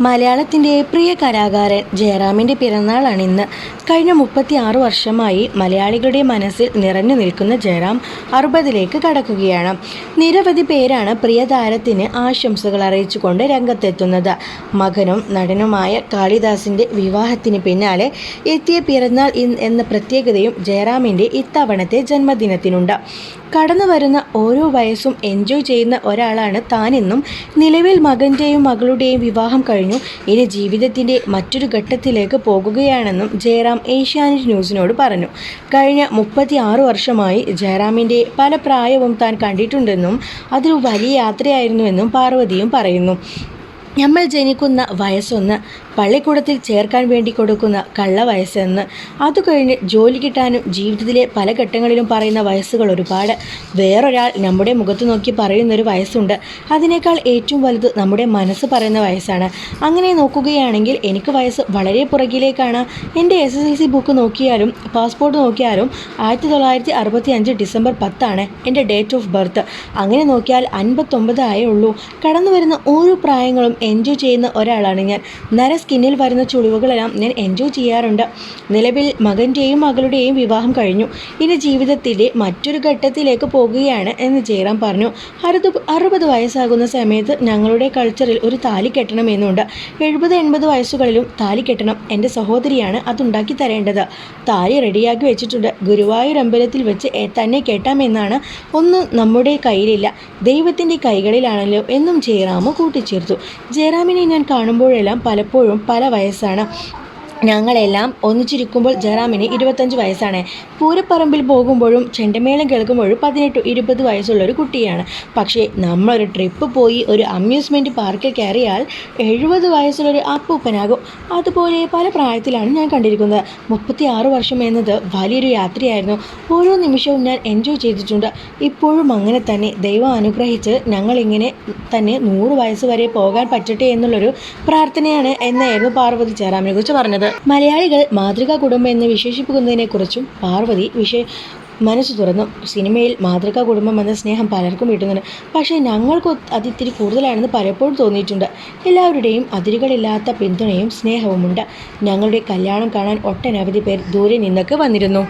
മലയാളത്തിന്റെ പ്രിയ കലാകാരൻ ജയറാമിന്റെ പിറന്നാളാണ് ഇന്ന്. കഴിഞ്ഞ മുപ്പത്തി ആറ് വർഷമായി മലയാളികളുടെ മനസ്സിൽ നിറഞ്ഞു നിൽക്കുന്ന ജയറാം അറുപതിലേക്ക് കടക്കുകയാണ്. നിരവധി പേരാണ് പ്രിയ താരത്തിന് ആശംസകൾ അറിയിച്ചുകൊണ്ട് രംഗത്തെത്തുന്നത്. മകനും നടനുമായ കാളിദാസിന്റെ വിവാഹത്തിന് പിന്നാലെ എത്തിയ പിറന്നാൾ എന്ന പ്രത്യേകതയും ജയറാമിന്റെ ഇത്തവണത്തെ ജന്മദിനത്തിനുണ്ട്. കടന്നു വരുന്ന ഓരോ വയസ്സും എൻജോയ് ചെയ്യുന്ന ഒരാളാണ് താനെന്നും നിലവിൽ മകന്റെയും മകളുടെയും വിവാഹം കഴിഞ്ഞു ഇനി ജീവിതത്തിന്റെ മറ്റൊരു ഘട്ടത്തിലേക്ക് പോകുകയാണെന്നും ജയറാം ഏഷ്യാനെറ്റ് ന്യൂസിനോട് പറഞ്ഞു. കഴിഞ്ഞ മുപ്പത്തി ആറ് വർഷമായി ജയറാമിന്റെ പല പ്രായവും താൻ കണ്ടിട്ടുണ്ടെന്നും അതൊരു വലിയ യാത്രയായിരുന്നുവെന്നും പാർവതിയും പറയുന്നു. നമ്മൾ ജനിക്കുന്ന വയസ്സൊന്ന് പള്ളിക്കൂടത്തിൽ ചേർക്കാൻ വേണ്ടി കൊടുക്കുന്ന കള്ള വയസ്സെന്ന്. അത് കഴിഞ്ഞ് ജോലി കിട്ടാനും ജീവിതത്തിലെ പല ഘട്ടങ്ങളിലും പറയുന്ന വയസ്സുകൾ ഒരുപാട്. വേറൊരാൾ നമ്മുടെ മുഖത്ത് നോക്കി പറയുന്നൊരു വയസ്സുണ്ട്. അതിനേക്കാൾ ഏറ്റവും വലുത് നമ്മുടെ മനസ്സ് പറയുന്ന വയസ്സാണ്. അങ്ങനെ നോക്കുകയാണെങ്കിൽ എനിക്ക് വയസ്സ് വളരെ പുറകിലേക്കാണ്. എന്റെ S S L C book നോക്കിയാലും പാസ്പോർട്ട് നോക്കിയാലും ആയിരത്തി തൊള്ളായിരത്തി അറുപത്തി അഞ്ച് ഡിസംബർ പത്താണ് എന്റെ ഡേറ്റ് ഓഫ് ബർത്ത് അങ്ങനെ നോക്കിയാൽ അൻപത്തൊമ്പത് ആയേ ഉള്ളൂ. കടന്നു വരുന്ന ഓരോ പ്രായങ്ങളും എൻജോയ് ചെയ്യുന്ന ഒരാളാണ് ഞാൻ. നര സ്കിന്നിൽ വരുന്ന ചുളിവുകളെല്ലാം ഞാൻ എൻജോയ് ചെയ്യാറുണ്ട്. നിലവിൽ മകന്റെയും മകളുടെയും വിവാഹം കഴിഞ്ഞു. ഇനി ജീവിതത്തിന്റെ മറ്റൊരു ഘട്ടത്തിലേക്ക് പോകുകയാണ് എന്ന് ജയറാം പറഞ്ഞു. അറുപത് അറുപത് വയസ്സാകുന്ന സമയത്ത് ഞങ്ങളുടെ കൾച്ചറിൽ ഒരു താലി കെട്ടണമെന്നുണ്ട്. എഴുപത് എൺപത് വയസ്സുകളിലും താലി കെട്ടണം. എന്റെ സഹോദരിയാണ് അതുണ്ടാക്കി തരേണ്ടത്. താലി റെഡിയാക്കി വെച്ചിട്ടുണ്ട്. ഗുരുവായൂർ അമ്പലത്തിൽ വെച്ച് തന്നെ കെട്ടാമെന്നാണ്. ഒന്ന് നമ്മുടെ കയ്യിലില്ല. ദൈവത്തിന്റെ കൈകളിലാണല്ലോ എന്നും ജയറാമ് കൂട്ടിച്ചേർത്തു. ജയറാമിനെ ഞാൻ കാണുമ്പോഴെല്ലാം പലപ്പോഴും പല വയസ്സാണ്. ഞങ്ങളെല്ലാം ഒന്നിച്ചിരിക്കുമ്പോൾ ജയറാമിന് ഇരുപത്തഞ്ച് വയസ്സാണ്. പൂരപ്പറമ്പിൽ പോകുമ്പോഴും ചെണ്ടമേളം കേൾക്കുമ്പോഴും പതിനെട്ട് ഇരുപത് വയസ്സുള്ള ഒരു കുട്ടിയാണ്. പക്ഷേ നമ്മളൊരു ട്രിപ്പ് പോയി ഒരു അമ്യൂസ്മെന്റ് പാർക്കിൽ കയറിയാൽ എഴുപത് വയസ്സുള്ളൊരു അപ്പൂപ്പനാകും. അതുപോലെ പല പ്രായത്തിലാണ് ഞാൻ കണ്ടിരിക്കുന്നത്. മുപ്പത്തി ആറ് വർഷം എന്നത് വലിയൊരു യാത്രയായിരുന്നു. ഓരോ നിമിഷവും ഞാൻ എൻജോയ് ചെയ്തിട്ടുണ്ട്. ഇപ്പോഴും അങ്ങനെ തന്നെ. ദൈവം അനുഗ്രഹിച്ച് ഞങ്ങളിങ്ങനെ തന്നെ നൂറ് വയസ്സ് വരെ പോകാൻ പറ്റട്ടെ എന്നുള്ളൊരു പ്രാർത്ഥനയാണ് എന്നായിരുന്നു പാർവതി ജയറാമിനെ കുറിച്ച് പറഞ്ഞത്. മലയാളികൾ മാതൃകാ കുടുംബം എന്ന് വിശേഷിപ്പിക്കുന്നതിനെക്കുറിച്ചും പാർവതി വിശേ മനസ്സ് തുറന്നു. സിനിമയിൽ മാതൃകാ കുടുംബം എന്ന സ്നേഹം പലർക്കും കിട്ടുന്നുണ്ട്. പക്ഷേ ഞങ്ങൾക്ക് അതിത്തിരി കൂടുതലാണെന്ന് പലപ്പോഴും തോന്നിയിട്ടുണ്ട്. എല്ലാവരുടെയും അതിരുകളില്ലാത്ത പിന്തുണയും സ്നേഹവുമുണ്ട്. ഞങ്ങളുടെ കല്യാണം കാണാൻ ഒട്ടനവധി പേർ ദൂരെ നിന്നൊക്കെ വന്നിരുന്നു.